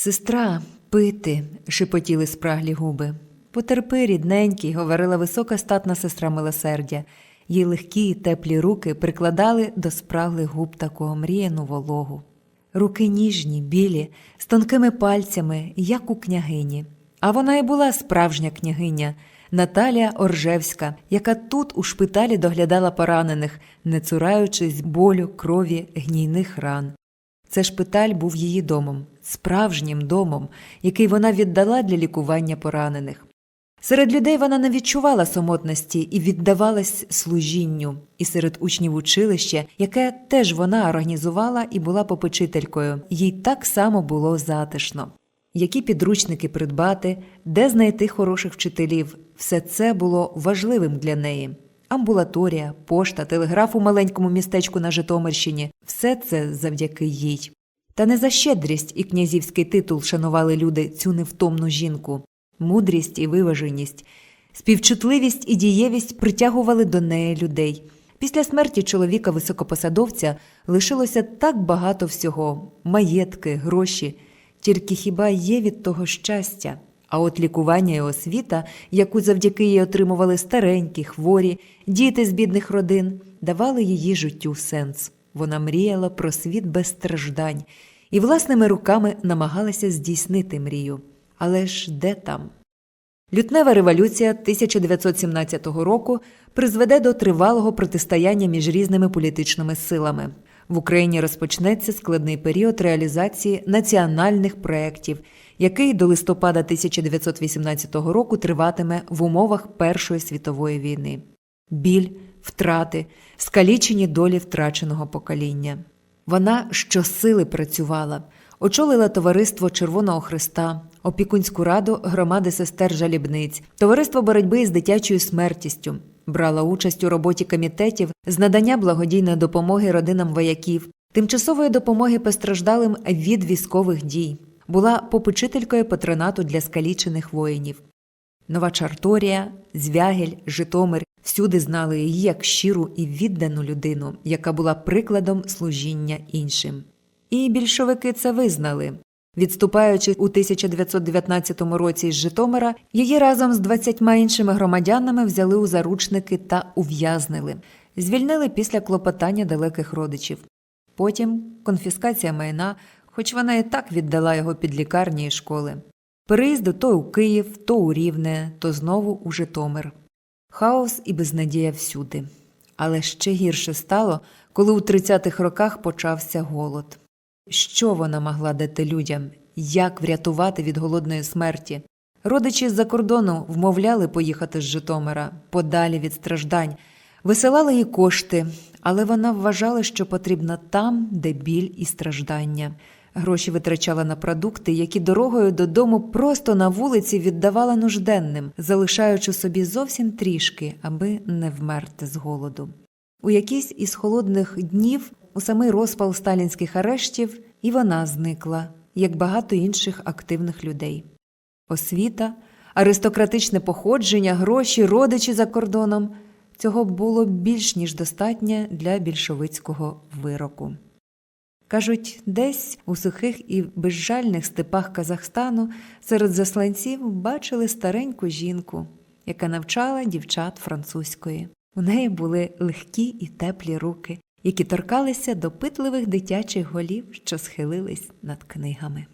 Сестра, пити, шепотіли спраглі губи. Потерпи, рідненький, говорила висока статна сестра милосердя. Її легкі теплі руки прикладали до спраглих губ таку омріяну вологу. Руки ніжні, білі, з тонкими пальцями, як у княгині. А вона й була справжня княгиня Наталія Оржевська, яка тут у шпиталі доглядала поранених, не цураючись болю, крові, гнійних ран. Це шпиталь був її домом, справжнім домом, який вона віддала для лікування поранених. Серед людей вона не відчувала самотності і віддавалась служінню, і серед учнів училища, яке теж вона організувала і була попечителькою, їй так само було затишно. Які підручники придбати, де знайти хороших вчителів, все це було важливим для неї. Амбулаторія, пошта, телеграф у маленькому містечку на Житомирщині все це завдяки їй. Та не за щедрість і князівський титул шанували люди цю невтомну жінку. Мудрість і виваженість, співчутливість і дієвість притягували до неї людей. Після смерті чоловіка високопосадовця лишилося так багато всього маєтки, гроші. Тільки хіба є від того щастя? А от лікування і освіта, яку завдяки їй отримували старенькі, хворі, діти з бідних родин, давали її життю сенс. Вона мріяла про світ без страждань і власними руками намагалася здійснити мрію. Але ж де там? Лютнева революція 1917 року призведе до тривалого протистояння між різними політичними силами. В Україні розпочнеться складний період реалізації національних проєктів, який до листопада 1918 року триватиме в умовах Першої світової війни. Біль, втрати, скалічені долі втраченого покоління. Вона щосили працювала, очолила товариство Червоного Христа, опікунську раду громади сестер жалібниць, товариство боротьби з дитячою смертістю, брала участь у роботі комітетів з надання благодійної допомоги родинам вояків, тимчасової допомоги постраждалим від військових дій, була попечителькою патронату для скалічених воїнів. Нова Чарторія, Звягель, Житомир всюди знали її як щиру і віддану людину, яка була прикладом служіння іншим. І більшовики це визнали. Відступаючи у 1919 році з Житомира, її разом з 20 іншими громадянами взяли у заручники та ув'язнили, звільнили після клопотання далеких родичів. Потім конфіскація майна, хоч вона і так віддала його під лікарні і школи. Переїзди то у Київ, то у Рівне, то знову у Житомир. Хаос і безнадія всюди. Але ще гірше стало, коли у 30-х роках почався голод. Що вона могла дати людям? Як врятувати від голодної смерті? Родичі з-за кордону вмовляли поїхати з Житомира, подалі від страждань, висилали їй кошти, але вона вважала, що потрібна там, де біль і страждання. Гроші витрачала на продукти, які дорогою додому просто на вулиці віддавала нужденним, залишаючи собі зовсім трішки, аби не вмерти з голоду. У якийсь із холодних днів, у самий розпал сталінських арештів, і вона зникла, як багато інших активних людей. Освіта, аристократичне походження, гроші, родичі за кордоном цього було більш ніж достатньо для більшовицького вироку. Кажуть, десь у сухих і безжальних степах Казахстану серед засланців бачили стареньку жінку, яка навчала дівчат французької. У неї були легкі і теплі руки, які торкалися допитливих дитячих голів, що схилились над книгами.